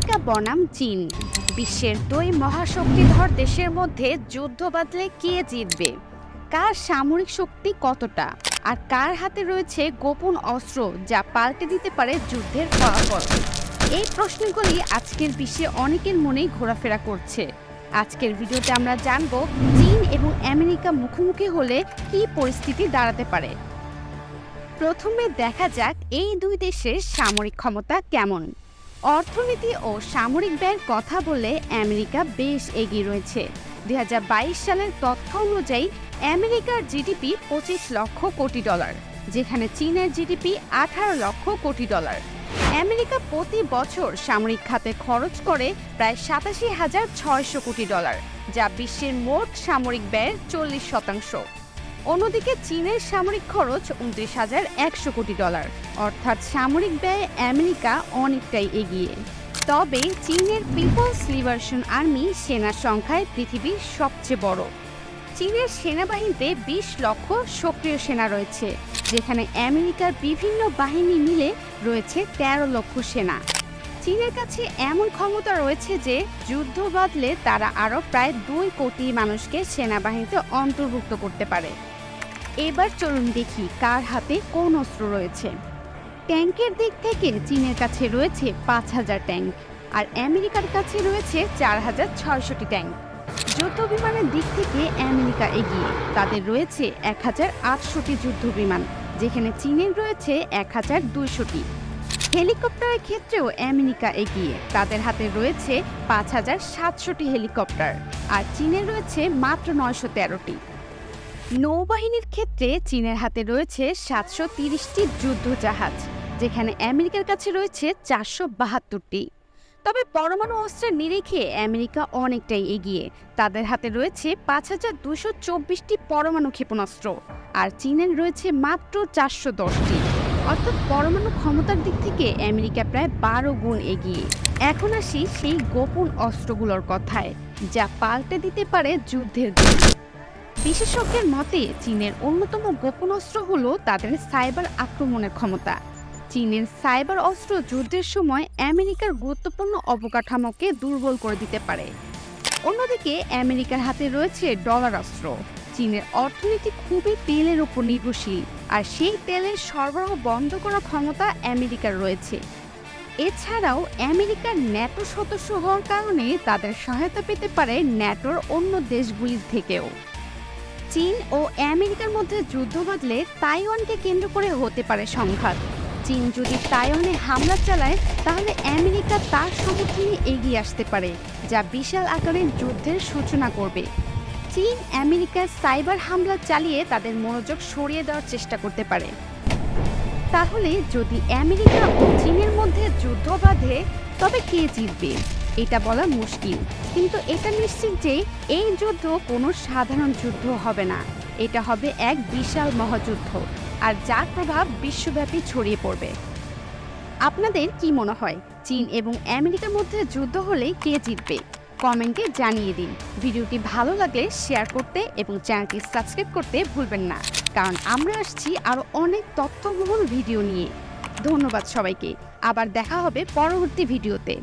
America বনাম চীন। বিশ্বের দুই মহাশক্তিধর দেশের মধ্যে যুদ্ধ বাঁধলে কে জিতবে? কার সামরিক শক্তি কতটা? আর কার হাতে রয়েছে গোপন অস্ত্র যা পাল্টে দিতে পারে যুদ্ধের ফলাফল? এই প্রশ্নগুলি আজকের বিশ্বে অনেকের মনেই ঘোরাফেরা করছে। আজকের ভিডিওতে আমরা জানব চীন এবং আমেরিকা মুখোমুখি হলে কি পরিস্থিতি দাঁড়াতে পারে। প্রথমে দেখা যাক এই দুই দেশের সামরিক ক্ষমতা কেমন। অর্থনীতি ও সামরিক ব্যয়ের কথা বলে আমেরিকা বেশ এগিয়ে রয়েছে। দুই হাজার বাইশ সালের তথ্য অনুযায়ী আমেরিকার জিডিপি পঁচিশ লক্ষ কোটি ডলার, যেখানে চীনের জিডিপি আঠারো লক্ষ কোটি ডলার। আমেরিকা প্রতি বছর সামরিক খাতে খরচ করে প্রায় সাতাশি হাজার ছয়শো কোটি ডলার, যা বিশ্বের মোট সামরিক ব্যয়ের চল্লিশ শতাংশ। অন্যদিকে চীনের সামরিক খরচ উনত্রিশ হাজার একশো কোটি ডলার। অর্থাৎ সামরিক ব্যয়ে আমেরিকা অনেকটাই এগিয়ে। তবে চীনের পিপলস লিবারেশন আর্মি সেনার সংখ্যায় পৃথিবীর সবচেয়ে বড়। চীনের সেনাবাহিনীতে বিশ লক্ষ সক্রিয় সেনা রয়েছে, যেখানে আমেরিকার বিভিন্ন বাহিনী মিলে রয়েছে তেরো লক্ষ সেনা। চীনের কাছে এমন ক্ষমতা রয়েছে যে, যুদ্ধ বাদলে তারা আরও প্রায় দুই কোটি মানুষকে সেনাবাহিনীতে অন্তর্ভুক্ত করতে পারে। এবার চলুন দেখি কার হাতে কোন অস্ত্র রয়েছে। ট্যাঙ্কের দিক থেকে চীনের কাছে রয়েছে পাঁচ হাজার ট্যাঙ্ক আর আমেরিকার কাছে রয়েছে চার হাজার ছয়শটি ট্যাঙ্ক যুদ্ধ বিমানের দিক থেকে আমেরিকা এগিয়ে, তাদের রয়েছে এক হাজার আটশোটি যুদ্ধ বিমান, যেখানে চীনের রয়েছে এক হাজার দুইশোটি। হেলিকপ্টারের ক্ষেত্রেও আমেরিকা এগিয়ে, তাদের হাতে রয়েছে পাঁচ হাজার সাতশোটি হেলিকপ্টার আর চীনের রয়েছে মাত্র নয়শো তেরোটি। নৌবাহিনীর ক্ষেত্রে চীনের হাতে রয়েছে সাতশো তিরিশটি যুদ্ধজাহাজ, যেখানে আমেরিকার কাছে রয়েছে চারশো বাহাত্তরটি। তবে পরমাণু অস্ত্রের নিরিখে আমেরিকা অনেকটাই এগিয়ে। তাদের হাতে রয়েছে পাঁচ হাজার দুশো চব্বিশটি পরমাণু ক্ষেপণাস্ত্র, আর চীনের রয়েছে মাত্র চারশো দশটি। অর্থাৎ পরমাণু ক্ষমতার দিক থেকে আমেরিকা প্রায় বারো গুণ এগিয়ে। এখন আসি সেই গোপন অস্ত্রগুলোর কথায়, যা পাল্টে দিতে পারে যুদ্ধের বিশেষজ্ঞের মতে, চীনের অন্যতম গোপন অস্ত্র হল তাদের সাইবার আক্রমণের ক্ষমতা। চীনের সাইবার অস্ত্র যুদ্ধের সময় আমেরিকার গুরুত্বপূর্ণ অবকাঠামোকে দুর্বল করে দিতে পারে। অন্যদিকে, আমেরিকার হাতে রয়েছে ডলার অস্ত্র। চীনের অর্থনীতি খুবই তেলের উপর নির্ভরশীল, আর সেই তেলের সরবরাহ বন্ধ করার ক্ষমতা আমেরিকার রয়েছে। এছাড়াও, আমেরিকার ন্যাটো সদস্য হওয়ার কারণে তাদের সহায়তা পেতে পারে ন্যাটোর অন্য দেশগুলির থেকেও। চীন ও আমেরিকার মধ্যে যুদ্ধ বাঁধলে তাইওয়ানকে কেন্দ্র করে হতে পারে সংঘাত। চীন যদি তাইওয়ানে হামলা চালায়, তাহলে আমেরিকা তার সমর্থনে এগিয়ে আসতে পারে, যা বিশাল আকারের যুদ্ধের সূচনা করবে। চীন আমেরিকার সাইবার হামলা চালিয়ে তাদের মনোযোগ সরিয়ে দেওয়ার চেষ্টা করতে পারে। তাহলে যদি আমেরিকা ও চীনের মধ্যে যুদ্ধ বাঁধে, তবে কে জিতবে? এটা বলা মুশকিল। কিন্তু এটা নিশ্চিত যে এই যুদ্ধ কোনো সাধারণ যুদ্ধ হবে না। এটা হবে এক বিশাল মহাযুদ্ধ, আর যার প্রভাব বিশ্বব্যাপী ছড়িয়ে পড়বে। আপনাদের কি মনে হয়? চীন এবং আমেরিকার মধ্যে যুদ্ধ হলে কে জিতবে? কমেন্টে জানিয়ে দিন। ভিডিওটি ভালো লাগলে শেয়ার করতে এবং চ্যানেলটি সাবস্ক্রাইব করতে ভুলবেন না। কারণ আমরা আসছি আরও অনেক তথ্যবহুল ভিডিও নিয়ে। ধন্যবাদ সবাইকে। আবার দেখা হবে পরবর্তী ভিডিওতে।